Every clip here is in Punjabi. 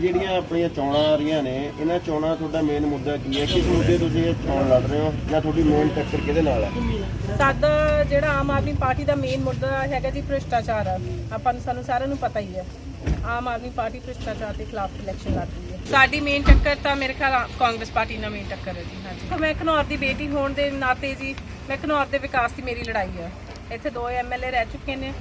ਜਿਹੜੀਆਂ ਆਪਣੀਆਂ ਚੋਣਾਂ ਆ ਰਹੀਆਂ ਨੇ ਇਹਨਾਂ ਚੋਣਾਂ ਤੁਹਾਡਾ ਮੇਨ ਮੁੱਦਾ ਕੀ ਹੈ? ਕਿਸ ਮੁੱਦੇ ਤੁਸੀਂ ਇਹ ਚੋਣ ਲੜ ਰਹੇ ਹੋ ਜਾਂ ਤੁਹਾਡੀ ਮੇਨ ਟੱਕਰ ਕਿਹਦੇ ਨਾਲ ਹੈ? ਸਾਡਾ ਜਿਹੜਾ ਆਮ ਆਦਮੀ ਪਾਰਟੀ ਦਾ ਮੇਨ ਮੁੱਦਾ ਹੈਗਾ ਜੀ ਭ੍ਰਿਸ਼ਟਾਚਾਰ ਆ। ਆਪਾਂ ਨੂੰ ਸਾਨੂੰ ਸਾਰਿਆਂ ਨੂੰ ਪਤਾ ਹੀ ਹੈ। ਆਮ ਆਦਮੀ ਪਾਰਟੀ ਭ੍ਰਿਸ਼ਟਾਚਾਰ ਦੇ ਖਿਲਾਫ ਇਲੈਕਸ਼ਨ ਲੜ ਰਹੀ ਹੈ। ਸਾਡੀ ਮੇਨ ਟੱਕਰ ਤਾਂ ਮੇਰੇ ਖਿਆਲ ਕਾਂਗਰਸ ਪਾਰਟੀ ਨਾਲ ਮੇਨ ਟੱਕਰ ਹੈ ਜੀ ਹਾਂਜੀ। ਮੈਂ ਘਨੌਰ ਦੀ ਬੇਟੀ ਹੋਣ ਦੇ ਨਾਤੇ ਜੀ ਮੈਂ ਘਨੌਰ ਦੇ ਵਿਕਾਸ ਦੀ ਮੇਰੀ ਲੜਾਈ ਹੈ। ਇੱਥੇ ਦੋ ਐਮਐਲਏ ਰਹਿ ਚੁੱਕੇ ਨੇ।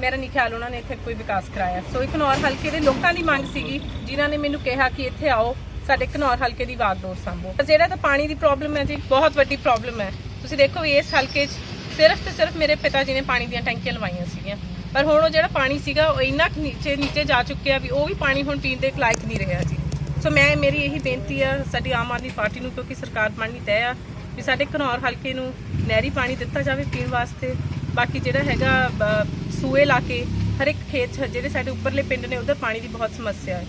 ਮੇਰਾ ਨਹੀਂ ਖਿਆਲ ਉਹਨਾਂ ਨੇ ਇੱਥੇ ਕੋਈ ਵਿਕਾਸ ਕਰਾਇਆ। ਸੋ ਇਹ ਘਨੌਰ ਹਲਕੇ ਦੇ ਲੋਕਾਂ ਦੀ ਮੰਗ ਸੀਗੀ, ਜਿਨ੍ਹਾਂ ਨੇ ਮੈਨੂੰ ਕਿਹਾ ਕਿ ਇੱਥੇ ਆਓ, ਸਾਡੇ ਘਨੌਰ ਹਲਕੇ ਦੀ ਵਾਗਡੋਰ ਸੰਭੋ ਜਿਹੜਾ ਤਾਂ ਪਾਣੀ ਦੀ ਪ੍ਰੋਬਲਮ ਹੈ ਜੀ, ਬਹੁਤ ਵੱਡੀ ਪ੍ਰੋਬਲਮ ਹੈ। ਤੁਸੀਂ ਦੇਖੋ, ਇਸ ਹਲਕੇ 'ਚ ਸਿਰਫ ਤੇ ਸਿਰਫ ਮੇਰੇ ਪਿਤਾ ਜੀ ਨੇ ਪਾਣੀ ਦੀਆਂ ਟੈਂਕੀਆਂ ਲਵਾਈਆਂ ਸੀਗੀਆਂ। ਪਰ ਹੁਣ ਉਹ ਜਿਹੜਾ ਪਾਣੀ ਸੀਗਾ, ਉਹ ਇੰਨਾ ਕੁ ਨੀਚੇ ਨੀਚੇ ਜਾ ਚੁੱਕਿਆ ਵੀ ਉਹ ਵੀ ਪਾਣੀ ਹੁਣ ਪੀਣ ਦੇ ਲਾਇਕ ਨਹੀਂ ਰਿਹਾ ਜੀ। ਸੋ ਮੈਂ, ਮੇਰੀ ਇਹੀ ਬੇਨਤੀ ਆ ਸਾਡੀ ਆਮ ਆਦਮੀ ਪਾਰਟੀ ਨੂੰ, ਕਿਉਂਕਿ ਸਰਕਾਰ ਬਣਨੀ ਤੈਅ ਆ ਵੀ ਸਾਡੇ ਘਨੌਰ ਹਲਕੇ ਨੂੰ ਨਹਿਰੀ ਪਾਣੀ ਦਿੱਤਾ ਜਾਵੇ ਪੀਣ ਵਾਸਤੇ। ਬਾਕੀ ਜਿਹੜਾ ਹੈਗਾ ਸੂਏ ਲਾ ਕੇ ਹਰ ਇੱਕ ਖੇਤ ਜਿਹੜੇ ਸਾਡੇ ਉੱਪਰਲੇ ਪਿੰਡ ਨੇ, ਉਧਰ ਪਾਣੀ ਦੀ ਬਹੁਤ ਸਮੱਸਿਆ ਹੈ।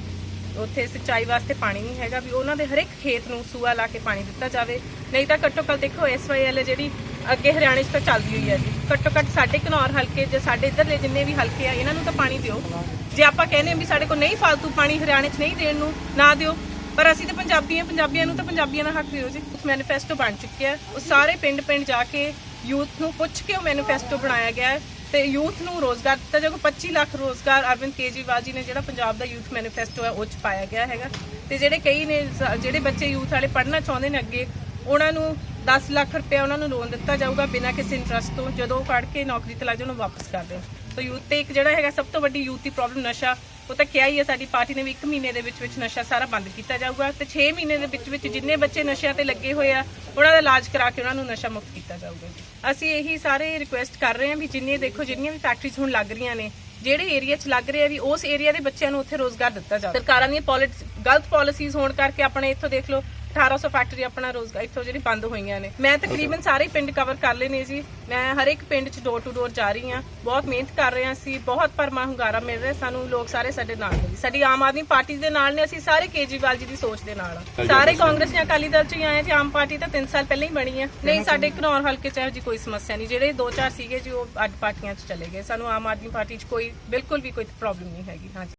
ਉੱਥੇ ਸਿੰਚਾਈ ਵਾਸਤੇ ਪਾਣੀ ਨਹੀਂ ਹੈਗਾ ਵੀ ਉਹਨਾਂ ਦੇ ਹਰ ਇੱਕ ਖੇਤ ਨੂੰ ਸੂਆ ਲਾ ਕੇ ਪਾਣੀ ਦਿੱਤਾ ਜਾਵੇ। ਨਹੀਂ ਤਾਂ ਘੱਟੋ ਘੱਟ ਦੇਖੋ ਐਸਵਾਈਐਲ ਜਿਹੜੀ ਅੱਗੇ ਹਰਿਆਣੇ 'ਚ ਤਾਂ ਚੱਲਦੀ ਹੋਈ ਹੈ ਜੀ। ਘੱਟੋ ਘੱਟ ਸਾਡੇ ਘਨੌਰ ਹਲਕੇ ਜੇ ਸਾਡੇ ਇੱਧਰਲੇ ਜਿੰਨੇ ਵੀ ਹਲਕੇ ਆ, ਇਹਨਾਂ ਨੂੰ ਤਾਂ ਪਾਣੀ ਦਿਓ। ਜੇ ਆਪਾਂ ਕਹਿੰਦੇ ਹਾਂ ਵੀ ਸਾਡੇ ਕੋਲ ਨਹੀਂ ਫालतू ਪਾਣੀ ਹਰਿਆਣੇ 'ਚ ਨਹੀਂ ਦੇਣ ਨੂੰ, ਨਾ ਦਿਓ। ਪਰ ਅਸੀਂ ਤਾਂ ਪੰਜਾਬੀ ਹਾਂ, ਪੰਜਾਬੀਆਂ ਨੂੰ ਤਾਂ ਪੰਜਾਬੀਆਂ ਦਾ ਹੱਕ ਦਿਓ ਜੀ। ਮੈਨੀਫੈਸਟੋ ਬਣ ਚੁੱਕਿਆ। ਹੈ। ਉਹ ਸਾਰੇ ਪਿੰਡ ਪਿੰਡ ਜਾ ਕੇ ਯੂਥ ਨੂੰ ਪੁੱਛ ਕੇ ਉਹ ਮੈਨੀਫੈਸਟੋ ਬਣਾਇਆ ਗਿਆ ਹੈ ਤੇ ਯੂਥ ਨੂੰ ਰੋਜ਼ਗਾਰ ਦਿੱਤਾ ਜਾਊਗਾ। 25 ਲੱਖ ਰੋਜ਼ਗਾਰ ਅਰਵਿੰਦ ਕੇਜਰੀਵਾਲ ਜੀ ਨੇ ਜਿਹੜਾ ਪੰਜਾਬ ਦਾ ਯੂਥ ਮੈਨੀਫੈਸਟੋ ਹੈ, ਉਹ ਚ ਪਾਇਆ ਗਿਆ ਹੈਗਾ। ਤੇ ਜਿਹੜੇ ਕਈ ਨੇ ਜਿਹੜੇ ਬੱਚੇ ਯੂਥ ਵਾਲੇ ਪੜ੍ਹਨਾ ਚਾਹੁੰਦੇ ਨੇ ਅੱਗੇ, ਉਹਨਾਂ ਨੂੰ 10 ਲੱਖ ਰੁਪਏ ਉਹਨਾਂ ਨੂੰ ਲੋਨ ਦਿੱਤਾ ਜਾਊਗਾ ਬਿਨਾਂ ਕਿਸੇ ਇੰਟਰਸਟ ਤੋਂ, ਜਦੋਂ ਉਹ ਪੜ੍ਹ ਕੇ ਨੌਕਰੀ ਤੇ ਲੱਗ ਜਾਣ ਉਹਨੂੰ ਵਾਪਸ ਕਰ ਦੇਣ। ਸੋ ਯੂਥ ਤੇ ਇੱਕ ਜਿਹੜਾ ਹੈਗਾ ਸਭ ਤੋਂ ਵੱਡੀ ਯੂਥ ਦੀ ਪ੍ਰੋਬਲਮ ਨਸ਼ਾ, ਉਹ ਤਾਂ ਕਿਹਾ ਹੀ ਹੈ, ਸਾਡੀ ਪਾਰਟੀ ਨੇ ਵੀ 1 ਮਹੀਨੇ ਦੇ ਵਿੱਚ ਵਿੱਚ ਨਸ਼ਾ ਸਾਰਾ ਬੰਦ ਕੀਤਾ ਜਾਊਗਾ ਤੇ 6 ਮਹੀਨੇ ਦੇ ਵਿੱਚ ਵਿੱਚ ਜਿੰਨੇ ਬੱਚੇ ਨਸ਼ਿਆਂ ਤੇ ਲੱਗੇ ਹੋਏ ਆ, ਉਹਨਾਂ ਦਾ ਇਲਾਜ ਕਰਾ ਕੇ ਉਹਨਾਂ ਨੂੰ ਨਸ਼ਾ ਮੁਕਤ ਕੀਤਾ ਜਾਊਗਾ ਅਸੀਂ ਇਹੀ ਸਾਰੇ ਰਿਕੁਐਸਟ ਕਰ ਰਹੇ ਹਾਂ ਵੀ ਜਿੰਨੇ ਦੇਖੋ, ਜਿੰਨੀਆਂ ਵੀ ਫੈਕਟਰੀਜ਼ ਹੁਣ ਲੱਗ ਰਹੀਆਂ ਨੇ, ਜਿਹੜੇ ਏਰੀਆ 'ਚ ਲੱਗ ਰਿਹਾ ਵੀ ਉਸ ਏਰੀਆ ਦੇ ਬੱਚਿਆਂ ਨੂੰ ਉੱਥੇ ਰੋਜ਼ਗਾਰ ਦਿੱਤਾ ਜਾਵੇ। ਸਰਕਾਰਾਂ ਦੀਆਂ ਪੋਲਿਟਿਕਸ ਗਲਤ ਪਾਲਿਸੀਜ਼ ਹੋਣ ਕਰਕੇ ਆਪਣੇ ਇੱਥੋਂ ਦੇਖ ਲਓ 1800 ਫੈਕਟਰੀ ਆਪਣਾ ਰੋਜ਼ਗਾਰ ਇੱਥੋਂ ਜਿਹੜੀ ਬੰਦ ਹੋਈਆਂ ਨੇ। ਮੈਂ ਤਕਰੀਬਨ ਸਾਰੇ ਪਿੰਡ ਕਵਰ ਕਰ ਲਏ ਨੇ ਜੀ। ਮੈਂ ਹਰ ਇੱਕ ਪਿੰਡ 'ਚ ਡੋਰ ਟੂ ਡੋਰ ਜਾ ਰਹੀ ਹਾਂ। ਬਹੁਤ ਮਿਹਨਤ ਕਰ ਰਹੇ ਹਾਂ ਅਸੀਂ ਬਹੁਤ ਪਰਮਾ ਹੁੰਗਾਰਾ ਮਿਲ ਰਿਹਾ ਸਾਨੂੰ ਲੋਕ ਸਾਰੇ ਸਾਡੇ ਨਾਲ ਨੇ। ਸਾਡੀ ਆਮ ਆਦਮੀ ਪਾਰਟੀ ਦੇ ਨਾਲ ਨੇ ਅਸੀਂ ਸਾਰੇ ਕੇਜਰੀਵਾਲ ਜੀ ਦੀ ਸੋਚ ਦੇ ਨਾਲ ਆ ਸਾਰੇ ਕਾਂਗਰਸ ਜਾਂ ਅਕਾਲੀ ਦਲ 'ਚ ਹੀ ਆਏ ਜੀ ਆਮ ਪਾਰਟੀ ਤਾਂ 3 ਸਾਲ ਪਹਿਲਾਂ ਹੀ ਬਣੀ ਆ। ਨਹੀਂ ਸਾਡੇ ਘਨੌਰ ਹਲਕੇ 'ਚ ਇਹੋ ਜੀ ਕੋਈ ਸਮੱਸਿਆ ਨਹੀਂ। ਜਿਹੜੇ ਦੋ ਚਾਰ ਸੀਗੇ ਜੀ ਉਹ ਅੱਡ ਪਾਰਟੀਆਂ 'ਚ ਚਲੇ ਗਏ। ਸਾਨੂੰ ਆਮ ਆਦਮੀ ਪਾਰਟੀ 'ਚ ਕੋਈ ਬਿਲਕੁਲ ਵੀ ਕੋਈ ਪ੍ਰੋਬਲਮ ਨਹੀਂ ਹੈਗੀ। ਹਾਂਜੀ।